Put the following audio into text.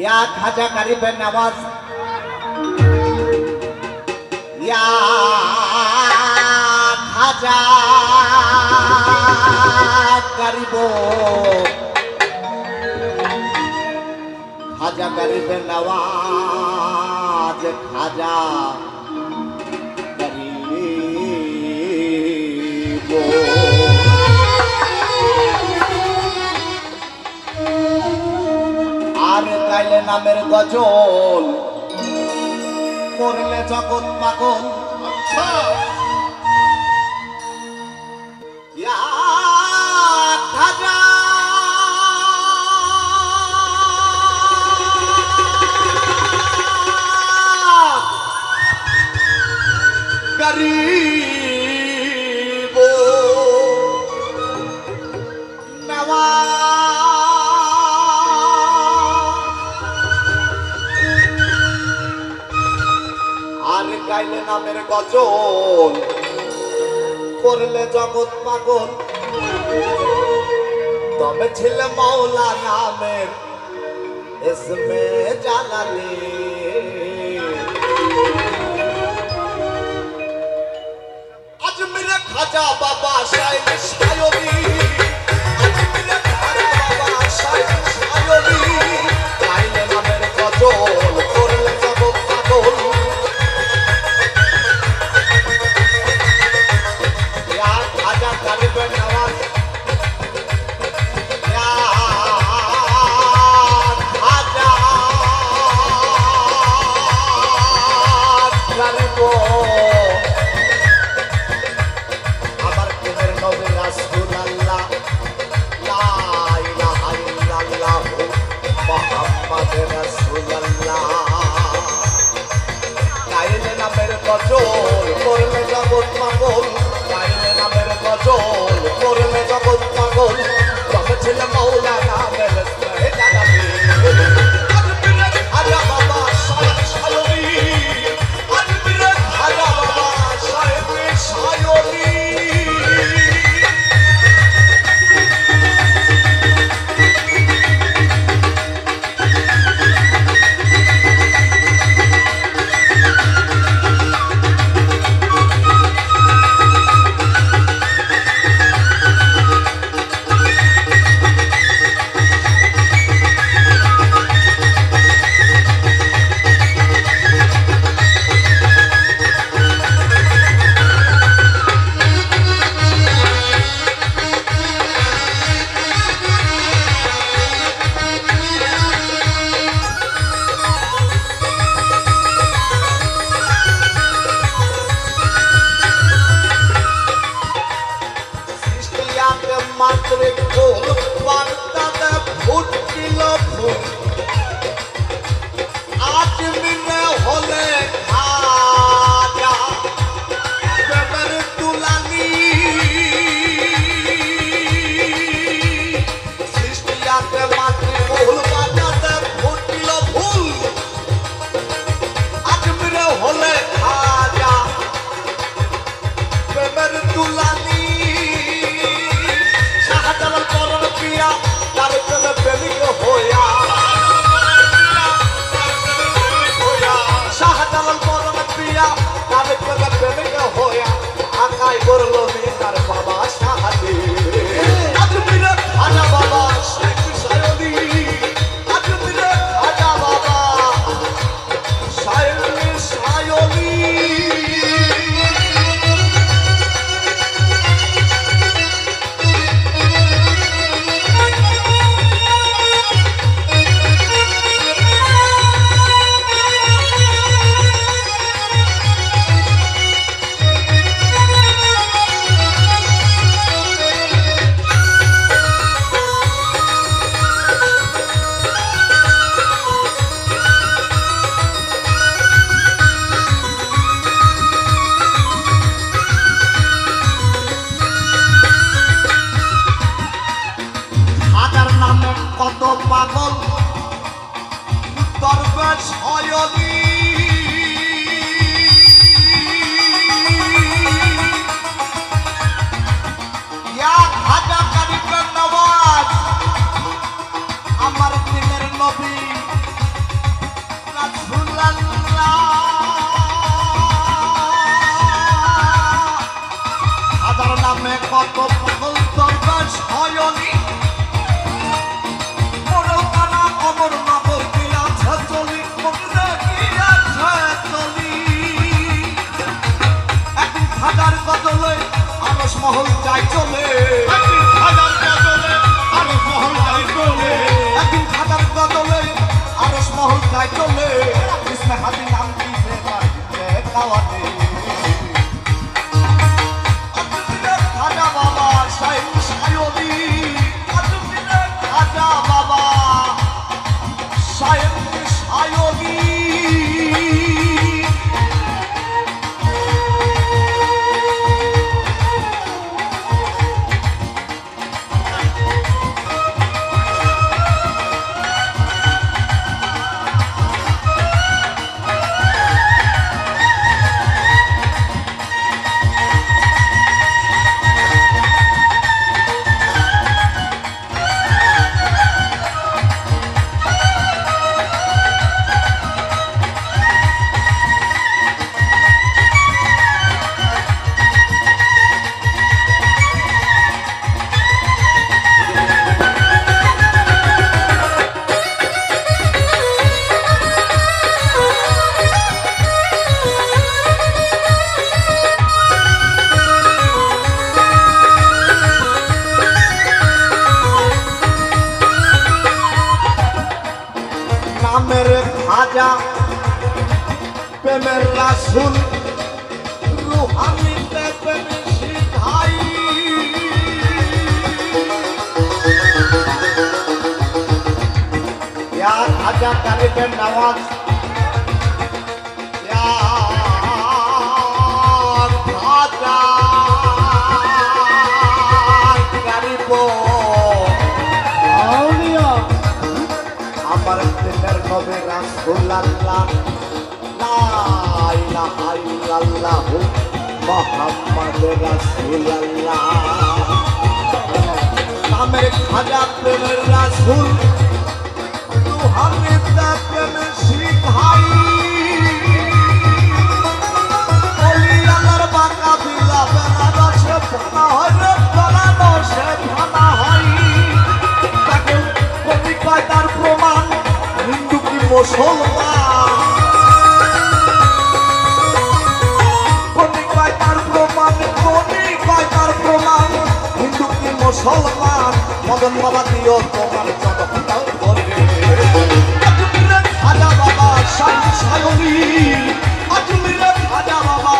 ইয়া খাজা কারিবের নামাজ ইয়া খাজা কারিব খাজা কারিবের নামাজ খাজা গাইলে নামের গজল। করলে জগৎ পাগল। আচ্ছা। Yeah. বচন করলে জগৎ পাগল তবে ছিল মৌলা নামের এসমে জালালি। আজমিরে খাজা বাবা সাইনি সায়নী। রসুল্লাহ গিয়াছে চলি একদিন হাজার কদলে আরস মহল যাই চলে। একদিন হাজার বদলে আরও মহল যাই চলে। একদিন হাজার কদলে আরস মহল যাই চলে। কৃষ্ণ হাতি নাম কি ফেরার নামের ভাজা প্রেমের রাসুল রুহানিতে প্রেমের সিধাই। ইয়া খাজা কারিবের নওয়াজ ইলাহা ইল্লাল্লাহ মুহাম্মদ রাসূলুল্লাহ। নামের খাজা প্রেমের রাসূল। রুহানি প্রেমের শিখাই। মুসলমান মদন বাবা দিও তোমার জগৎ করে খাজা বাবা সায়নী বাবা